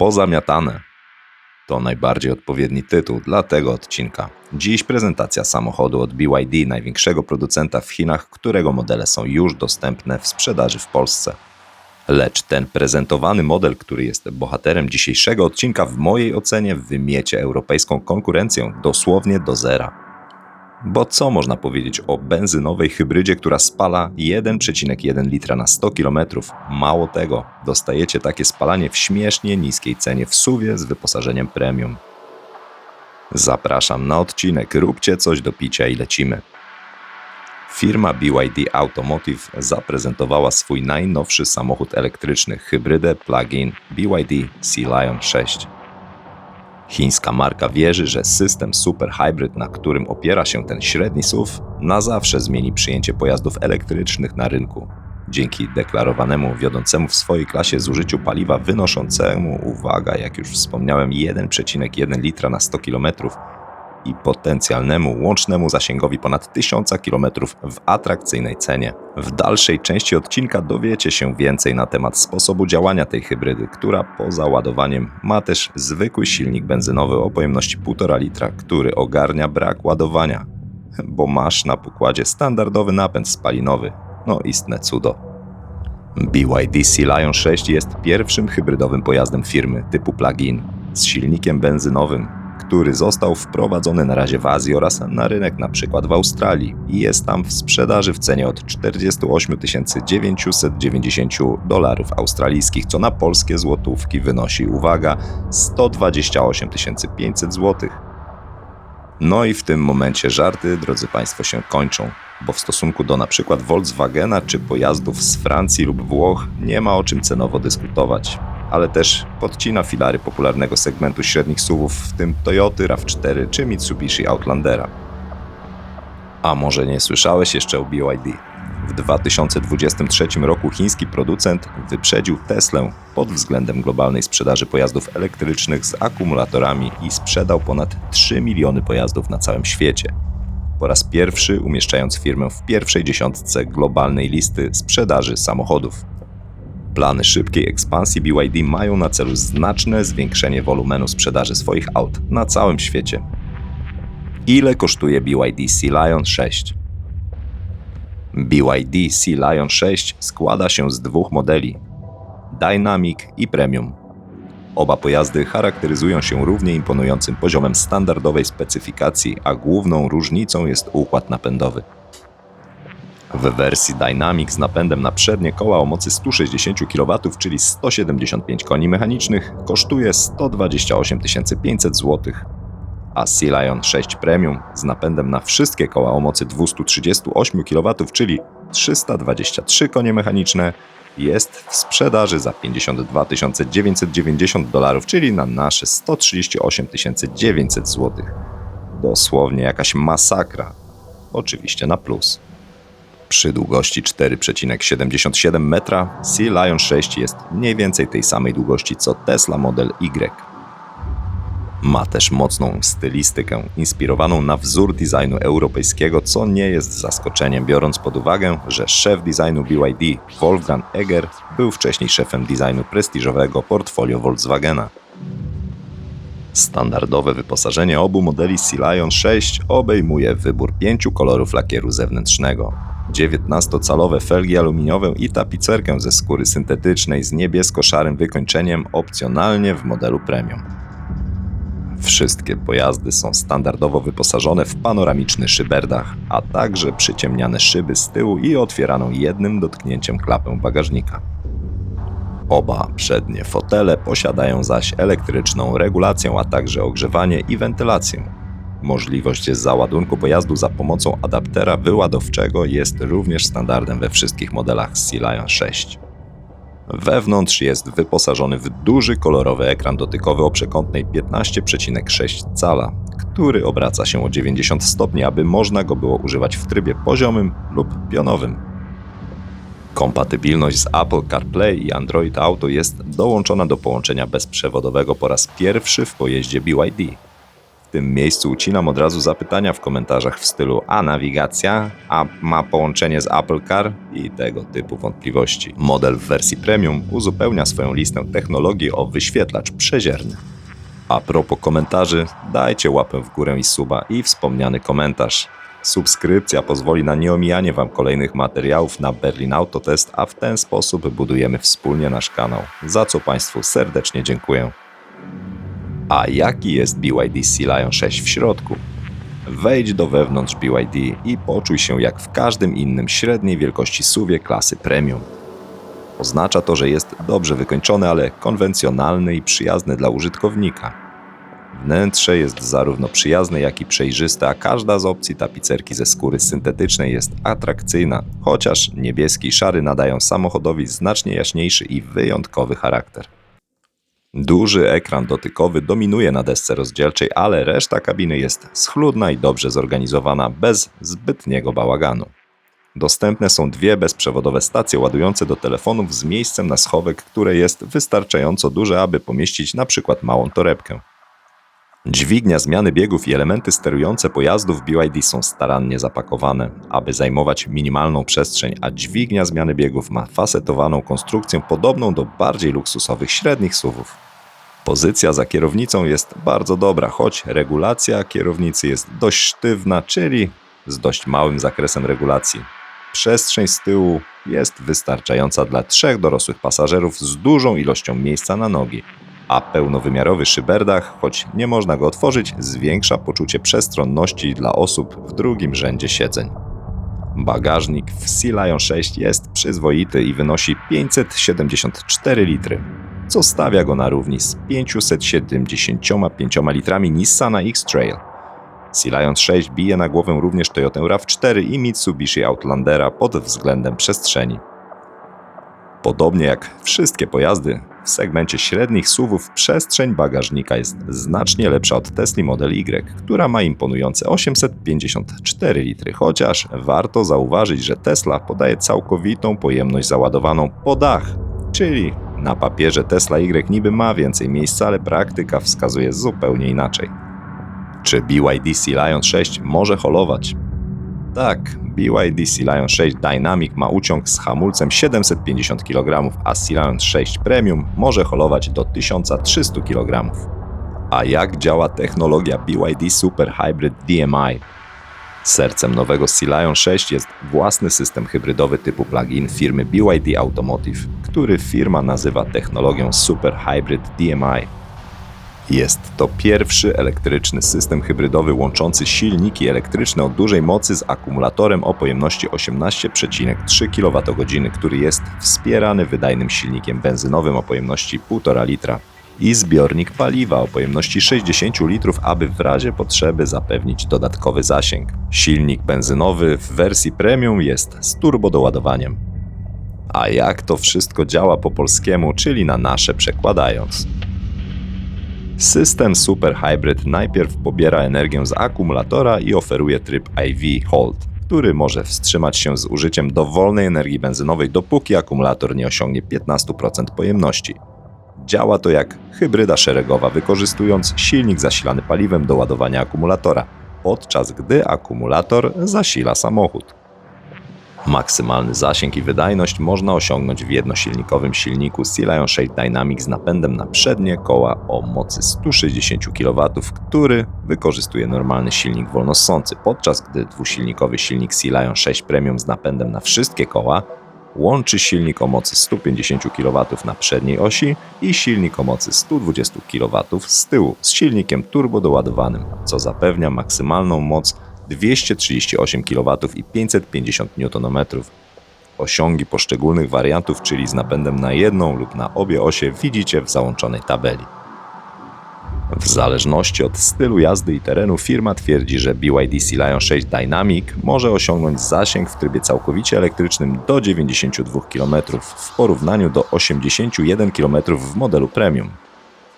Pozamiatane. To najbardziej odpowiedni tytuł dla tego odcinka. Dziś prezentacja samochodu od BYD, największego producenta w Chinach, którego modele są już dostępne w sprzedaży w Polsce. Lecz ten prezentowany model, który jest bohaterem dzisiejszego odcinka, w mojej ocenie wymiecie europejską konkurencję dosłownie do zera. Bo co można powiedzieć o benzynowej hybrydzie, która spala 1,1 litra na 100 km? Mało tego, dostajecie takie spalanie w śmiesznie niskiej cenie w suwie z wyposażeniem premium. Zapraszam na odcinek, róbcie coś do picia i lecimy. Firma BYD Automotive zaprezentowała swój najnowszy samochód elektryczny hybrydę plug-in BYD Sea Lion 6. Chińska marka wierzy, że system Super Hybrid, na którym opiera się ten średni SUV, na zawsze zmieni przyjęcie pojazdów elektrycznych na rynku. Dzięki deklarowanemu wiodącemu w swojej klasie zużyciu paliwa wynoszącemu, uwaga, jak już wspomniałem, 1,1 litra na 100 km i potencjalnemu łącznemu zasięgowi ponad 1000 km w atrakcyjnej cenie. W dalszej części odcinka dowiecie się więcej na temat sposobu działania tej hybrydy, która poza ładowaniem ma też zwykły silnik benzynowy o pojemności 1,5 litra, który ogarnia brak ładowania, bo masz na pokładzie standardowy napęd spalinowy. No istne cudo. BYD Sea Lion 6 jest pierwszym hybrydowym pojazdem firmy typu plug-in z silnikiem benzynowym który został wprowadzony na razie w Azji oraz na rynek przykład w Australii i jest tam w sprzedaży w cenie od 48 990 dolarów australijskich, co na polskie złotówki wynosi, uwaga, 128 500 złotych. No i w tym momencie żarty, drodzy Państwo, się kończą, bo w stosunku do przykład Volkswagena czy pojazdów z Francji lub Włoch nie ma o czym cenowo dyskutować ale też podcina filary popularnego segmentu średnich SUVów, w tym Toyoty RAV4 czy Mitsubishi Outlandera. A może nie słyszałeś jeszcze o BYD? W 2023 roku chiński producent wyprzedził Teslę pod względem globalnej sprzedaży pojazdów elektrycznych z akumulatorami i sprzedał ponad 3 miliony pojazdów na całym świecie. Po raz pierwszy umieszczając firmę w pierwszej dziesiątce globalnej listy sprzedaży samochodów. Plany szybkiej ekspansji BYD mają na celu znaczne zwiększenie wolumenu sprzedaży swoich aut na całym świecie. Ile kosztuje BYD Sea Lion 6? BYD Sea Lion 6 składa się z dwóch modeli: Dynamic i Premium. Oba pojazdy charakteryzują się równie imponującym poziomem standardowej specyfikacji, a główną różnicą jest układ napędowy. W wersji Dynamic z napędem na przednie koła o mocy 160 kW, czyli 175 koni mechanicznych, kosztuje 128 500 zł, a Sea Lion 6 Premium z napędem na wszystkie koła o mocy 238 kW, czyli 323 konie mechaniczne, jest w sprzedaży za 52 990 dolarów, czyli na nasze 138 900 zł. Dosłownie jakaś masakra. Oczywiście na plus. Przy długości 4,77 metra Sea Lion 6 jest mniej więcej tej samej długości co Tesla Model Y. Ma też mocną stylistykę, inspirowaną na wzór designu europejskiego, co nie jest zaskoczeniem, biorąc pod uwagę, że szef designu BYD, Wolfgang Egger, był wcześniej szefem designu prestiżowego portfolio Volkswagena. Standardowe wyposażenie obu modeli Sea Lion 6 obejmuje wybór pięciu kolorów lakieru zewnętrznego. 19-calowe felgi aluminiowe i tapicerkę ze skóry syntetycznej z niebiesko-szarym wykończeniem opcjonalnie w modelu premium. Wszystkie pojazdy są standardowo wyposażone w panoramiczny szyberdach, a także przyciemniane szyby z tyłu i otwieraną jednym dotknięciem klapę bagażnika. Oba przednie fotele posiadają zaś elektryczną regulację, a także ogrzewanie i wentylację. Możliwość załadunku pojazdu za pomocą adaptera wyładowczego jest również standardem we wszystkich modelach Sea Lion 6. Wewnątrz jest wyposażony w duży kolorowy ekran dotykowy o przekątnej 15,6 cala, który obraca się o 90 stopni, aby można go było używać w trybie poziomym lub pionowym. Kompatybilność z Apple CarPlay i Android Auto jest dołączona do połączenia bezprzewodowego po raz pierwszy w pojeździe BYD. Tym miejscu ucinam od razu zapytania w komentarzach w stylu a nawigacja, a ma połączenie z Apple Car i tego typu wątpliwości. Model w wersji premium uzupełnia swoją listę technologii o wyświetlacz przezierny. A propos komentarzy, dajcie łapę w górę i suba i wspomniany komentarz. Subskrypcja pozwoli na nieomijanie Wam kolejnych materiałów na Berlin Autotest, a w ten sposób budujemy wspólnie nasz kanał, za co Państwu serdecznie dziękuję. A jaki jest BYD Sea Lion 6 w środku? Wejdź do wewnątrz BYD i poczuj się jak w każdym innym średniej wielkości suwie klasy premium. Oznacza to, że jest dobrze wykończony, ale konwencjonalny i przyjazny dla użytkownika. Wnętrze jest zarówno przyjazne, jak i przejrzyste, a każda z opcji tapicerki ze skóry syntetycznej jest atrakcyjna, chociaż niebieski i szary nadają samochodowi znacznie jaśniejszy i wyjątkowy charakter. Duży ekran dotykowy dominuje na desce rozdzielczej, ale reszta kabiny jest schludna i dobrze zorganizowana, bez zbytniego bałaganu. Dostępne są dwie bezprzewodowe stacje ładujące do telefonów z miejscem na schowek, które jest wystarczająco duże, aby pomieścić przykład małą torebkę. Dźwignia zmiany biegów i elementy sterujące pojazdów BYD są starannie zapakowane, aby zajmować minimalną przestrzeń, a dźwignia zmiany biegów ma fasetowaną konstrukcję podobną do bardziej luksusowych średnich SUVów. Pozycja za kierownicą jest bardzo dobra, choć regulacja kierownicy jest dość sztywna, czyli z dość małym zakresem regulacji. Przestrzeń z tyłu jest wystarczająca dla trzech dorosłych pasażerów z dużą ilością miejsca na nogi, a pełnowymiarowy szyberdach, choć nie można go otworzyć, zwiększa poczucie przestronności dla osób w drugim rzędzie siedzeń. Bagażnik w Sea Lion 6 jest przyzwoity i wynosi 574 litry, co stawia go na równi z 575 litrami Nissana X-Trail. Sea Lion 6 bije na głowę również Toyota RAV4 i Mitsubishi Outlandera pod względem przestrzeni. Podobnie jak wszystkie pojazdy, w segmencie średnich SUVów przestrzeń bagażnika jest znacznie lepsza od Tesla Model Y, która ma imponujące 854 litry, chociaż warto zauważyć, że Tesla podaje całkowitą pojemność załadowaną po dach, czyli na papierze Tesla Y niby ma więcej miejsca, ale praktyka wskazuje zupełnie inaczej. Czy BYD Sea Lion 6 może holować? Tak, BYD Sea Lion 6 Dynamic ma uciąg z hamulcem 750 kg, a Sea Lion 6 Premium może holować do 1300 kg. A jak działa technologia BYD Super Hybrid DMI? Sercem nowego Sea Lion 6 jest własny system hybrydowy typu plug-in firmy BYD Automotive, który firma nazywa technologią Super Hybrid DMI. Jest to pierwszy elektryczny system hybrydowy łączący silniki elektryczne o dużej mocy z akumulatorem o pojemności 18,3 kWh, który jest wspierany wydajnym silnikiem benzynowym o pojemności 1,5 litra i zbiornik paliwa o pojemności 60 litrów, aby w razie potrzeby zapewnić dodatkowy zasięg. Silnik benzynowy w wersji premium jest z turbodoładowaniem. A jak to wszystko działa po polskiemu, czyli na nasze przekładając? System Super Hybrid najpierw pobiera energię z akumulatora i oferuje tryb IV Hold, który może wstrzymać się z użyciem dowolnej energii benzynowej, dopóki akumulator nie osiągnie 15% pojemności. Działa to jak hybryda szeregowa, wykorzystując silnik zasilany paliwem do ładowania akumulatora, podczas gdy akumulator zasila samochód. Maksymalny zasięg i wydajność można osiągnąć w jednosilnikowym silniku Sea Lion 6 Dynamic z napędem na przednie koła o mocy 160 kW, który wykorzystuje normalny silnik wolnossący, podczas gdy dwusilnikowy silnik Sea Lion 6 Premium z napędem na wszystkie koła łączy silnik o mocy 150 kW na przedniej osi i silnik o mocy 120 kW z tyłu z silnikiem turbodoładowanym, co zapewnia maksymalną moc 238 kW i 550 Nm. Osiągi poszczególnych wariantów, czyli z napędem na jedną lub na obie osie, widzicie w załączonej tabeli. W zależności od stylu jazdy i terenu firma twierdzi, że BYD Lion 6 Dynamic może osiągnąć zasięg w trybie całkowicie elektrycznym do 92 km w porównaniu do 81 km w modelu premium.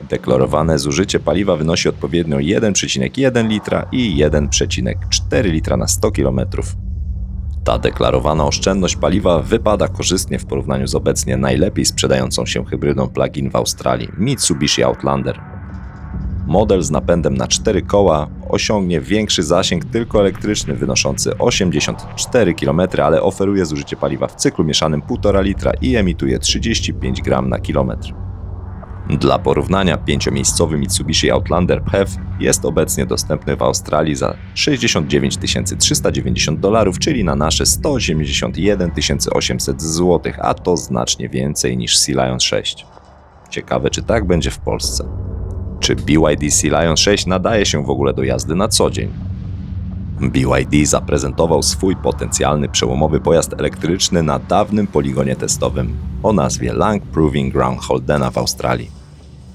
Deklarowane zużycie paliwa wynosi odpowiednio 1,1 litra i 1,4 litra na 100 km. Ta deklarowana oszczędność paliwa wypada korzystnie w porównaniu z obecnie najlepiej sprzedającą się hybrydą plug-in w Australii Mitsubishi Outlander. Model z napędem na 4 koła osiągnie większy zasięg tylko elektryczny wynoszący 84 km, ale oferuje zużycie paliwa w cyklu mieszanym 1,5 litra i emituje 35 gram na kilometr. Dla porównania, pięciomiejscowy Mitsubishi Outlander PHEV jest obecnie dostępny w Australii za 69 390 dolarów, czyli na nasze 181 800 zł, a to znacznie więcej niż Sea Lion 6. Ciekawe, czy tak będzie w Polsce. Czy BYD Sea Lion 6 nadaje się w ogóle do jazdy na co dzień? BYD zaprezentował swój potencjalny przełomowy pojazd elektryczny na dawnym poligonie testowym o nazwie Lang Proving Ground Holdena w Australii.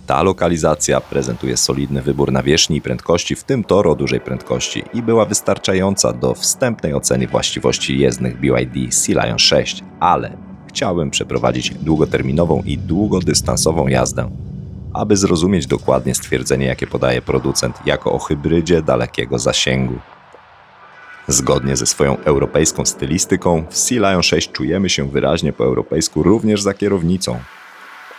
Ta lokalizacja prezentuje solidny wybór nawierzchni i prędkości, w tym tor o dużej prędkości i była wystarczająca do wstępnej oceny właściwości jezdnych BYD Sea Lion 6, ale chciałbym przeprowadzić długoterminową i długodystansową jazdę, aby zrozumieć dokładnie stwierdzenie, jakie podaje producent jako o hybrydzie dalekiego zasięgu. Zgodnie ze swoją europejską stylistyką, w Sea Lion 6 czujemy się wyraźnie po europejsku również za kierownicą.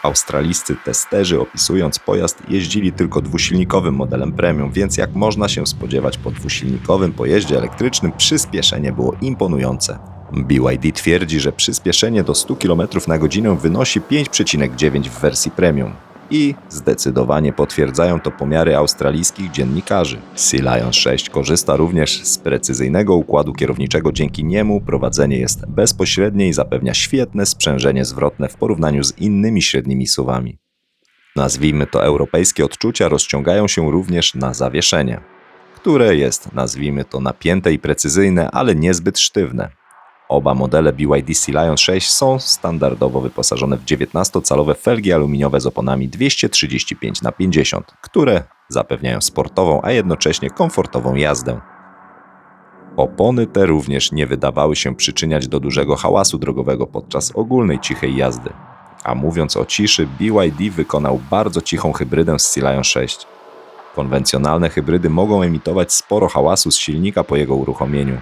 Australijscy testerzy opisując pojazd jeździli tylko dwusilnikowym modelem premium, więc jak można się spodziewać po dwusilnikowym pojeździe elektrycznym przyspieszenie było imponujące. BYD twierdzi, że przyspieszenie do 100 km na godzinę wynosi 5,9 w wersji premium. I zdecydowanie potwierdzają to pomiary australijskich dziennikarzy. Sea Lion 6 korzysta również z precyzyjnego układu kierowniczego, dzięki niemu prowadzenie jest bezpośrednie i zapewnia świetne sprzężenie zwrotne w porównaniu z innymi średnimi suwami. Nazwijmy to europejskie odczucia rozciągają się również na zawieszenie, które jest, nazwijmy to, napięte i precyzyjne, ale niezbyt sztywne. Oba modele BYD Sea Lion 6 są standardowo wyposażone w 19-calowe felgi aluminiowe z oponami 235 na 50, które zapewniają sportową, a jednocześnie komfortową jazdę. Opony te również nie wydawały się przyczyniać do dużego hałasu drogowego podczas ogólnej cichej jazdy. A mówiąc o ciszy, BYD wykonał bardzo cichą hybrydę z Sea Lion 6. Konwencjonalne hybrydy mogą emitować sporo hałasu z silnika po jego uruchomieniu,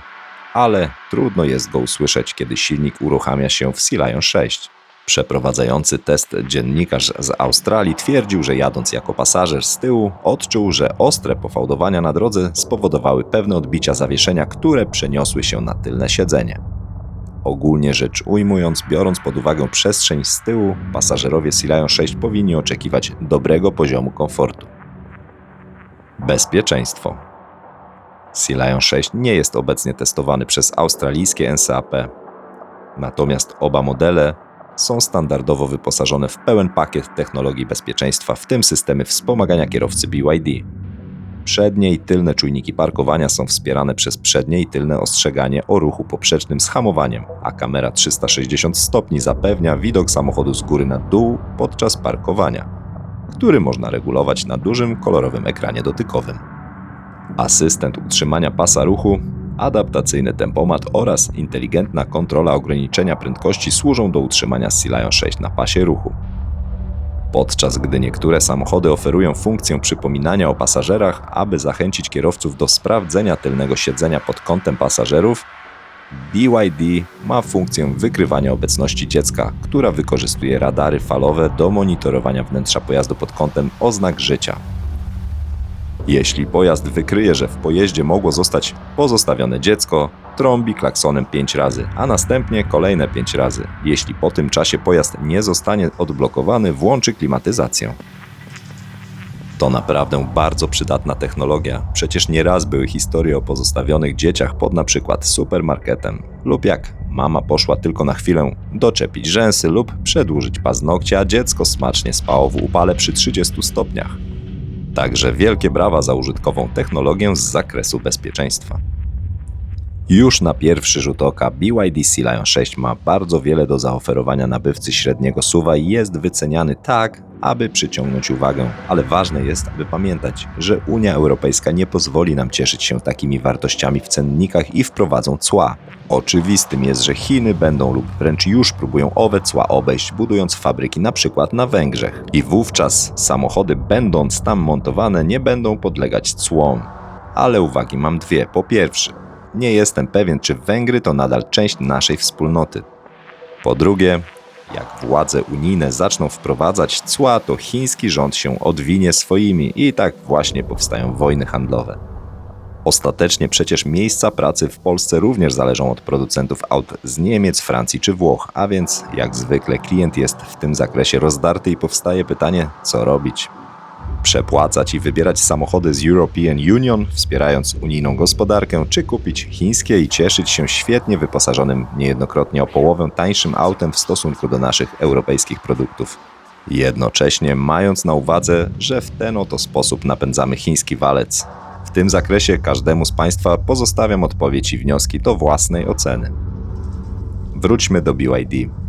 ale trudno jest go usłyszeć, kiedy silnik uruchamia się w Sea Lion 6. Przeprowadzający test dziennikarz z Australii twierdził, że jadąc jako pasażer z tyłu, odczuł, że ostre pofałdowania na drodze spowodowały pewne odbicia zawieszenia, które przeniosły się na tylne siedzenie. Ogólnie rzecz ujmując, biorąc pod uwagę przestrzeń z tyłu, pasażerowie Sea Lion 6 powinni oczekiwać dobrego poziomu komfortu. Bezpieczeństwo. Sea Lion 6 nie jest obecnie testowany przez australijskie NSAP. Natomiast oba modele są standardowo wyposażone w pełen pakiet technologii bezpieczeństwa, w tym systemy wspomagania kierowcy BYD. Przednie i tylne czujniki parkowania są wspierane przez przednie i tylne ostrzeganie o ruchu poprzecznym z hamowaniem, a kamera 360 stopni zapewnia widok samochodu z góry na dół podczas parkowania, który można regulować na dużym kolorowym ekranie dotykowym asystent utrzymania pasa ruchu, adaptacyjny tempomat oraz inteligentna kontrola ograniczenia prędkości służą do utrzymania Sea Lion 6 na pasie ruchu. Podczas gdy niektóre samochody oferują funkcję przypominania o pasażerach, aby zachęcić kierowców do sprawdzenia tylnego siedzenia pod kątem pasażerów, BYD ma funkcję wykrywania obecności dziecka, która wykorzystuje radary falowe do monitorowania wnętrza pojazdu pod kątem oznak życia. Jeśli pojazd wykryje, że w pojeździe mogło zostać pozostawione dziecko, trąbi klaksonem 5 razy, a następnie kolejne 5 razy. Jeśli po tym czasie pojazd nie zostanie odblokowany, włączy klimatyzację. To naprawdę bardzo przydatna technologia. Przecież nieraz były historie o pozostawionych dzieciach pod na przykład supermarketem lub jak mama poszła tylko na chwilę doczepić rzęsy lub przedłużyć paznokcie, a dziecko smacznie spało w upale przy 30 stopniach. Także wielkie brawa za użytkową technologię z zakresu bezpieczeństwa. Już na pierwszy rzut oka BYD Sea Lion 6 ma bardzo wiele do zaoferowania nabywcy średniego suwa i jest wyceniany tak, aby przyciągnąć uwagę, ale ważne jest, aby pamiętać, że Unia Europejska nie pozwoli nam cieszyć się takimi wartościami w cennikach i wprowadzą cła. Oczywistym jest, że Chiny będą lub wręcz już próbują owe cła obejść, budując fabryki na przykład na Węgrzech. I wówczas samochody będąc tam montowane nie będą podlegać cłom. Ale uwagi mam dwie. Po pierwsze, nie jestem pewien, czy Węgry to nadal część naszej wspólnoty. Po drugie, Jak władze unijne zaczną wprowadzać cła, to chiński rząd się odwinie swoimi i tak właśnie powstają wojny handlowe. Ostatecznie przecież miejsca pracy w Polsce również zależą od producentów aut z Niemiec, Francji czy Włoch, a więc jak zwykle klient jest w tym zakresie rozdarty i powstaje pytanie, co robić. Przepłacać i wybierać samochody z European Union, wspierając unijną gospodarkę, czy kupić chińskie i cieszyć się świetnie wyposażonym, niejednokrotnie o połowę tańszym autem w stosunku do naszych europejskich produktów. Jednocześnie mając na uwadze, że w ten oto sposób napędzamy chiński walec. W tym zakresie każdemu z Państwa pozostawiam odpowiedź i wnioski do własnej oceny. Wróćmy do BYD.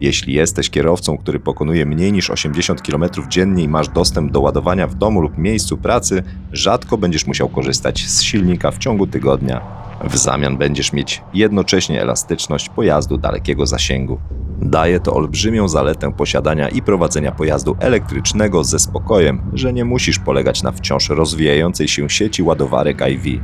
Jeśli jesteś kierowcą, który pokonuje mniej niż 80 km dziennie i masz dostęp do ładowania w domu lub miejscu pracy, rzadko będziesz musiał korzystać z silnika w ciągu tygodnia. W zamian będziesz mieć jednocześnie elastyczność pojazdu dalekiego zasięgu. Daje to olbrzymią zaletę posiadania i prowadzenia pojazdu elektrycznego ze spokojem, że nie musisz polegać na wciąż rozwijającej się sieci ładowarek IV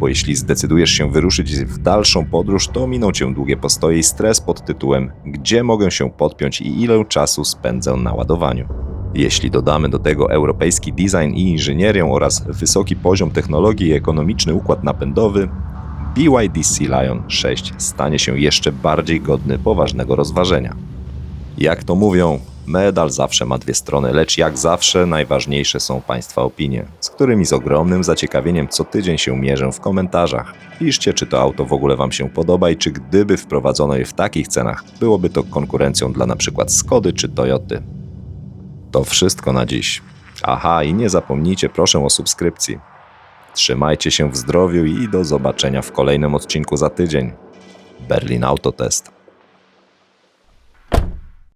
bo jeśli zdecydujesz się wyruszyć w dalszą podróż, to miną cię długie postoje i stres pod tytułem Gdzie mogę się podpiąć i ile czasu spędzę na ładowaniu? Jeśli dodamy do tego europejski design i inżynierię oraz wysoki poziom technologii i ekonomiczny układ napędowy, BYD Sea Lion 6 stanie się jeszcze bardziej godny poważnego rozważenia. Jak to mówią, medal zawsze ma dwie strony, lecz jak zawsze najważniejsze są Państwa opinie, z którymi z ogromnym zaciekawieniem co tydzień się mierzę w komentarzach. Piszcie, czy to auto w ogóle Wam się podoba i czy gdyby wprowadzono je w takich cenach, byłoby to konkurencją dla np. Skody czy Toyoty. To wszystko na dziś. Aha, i nie zapomnijcie proszę o subskrypcji. Trzymajcie się w zdrowiu i do zobaczenia w kolejnym odcinku za tydzień. Berlin Autotest.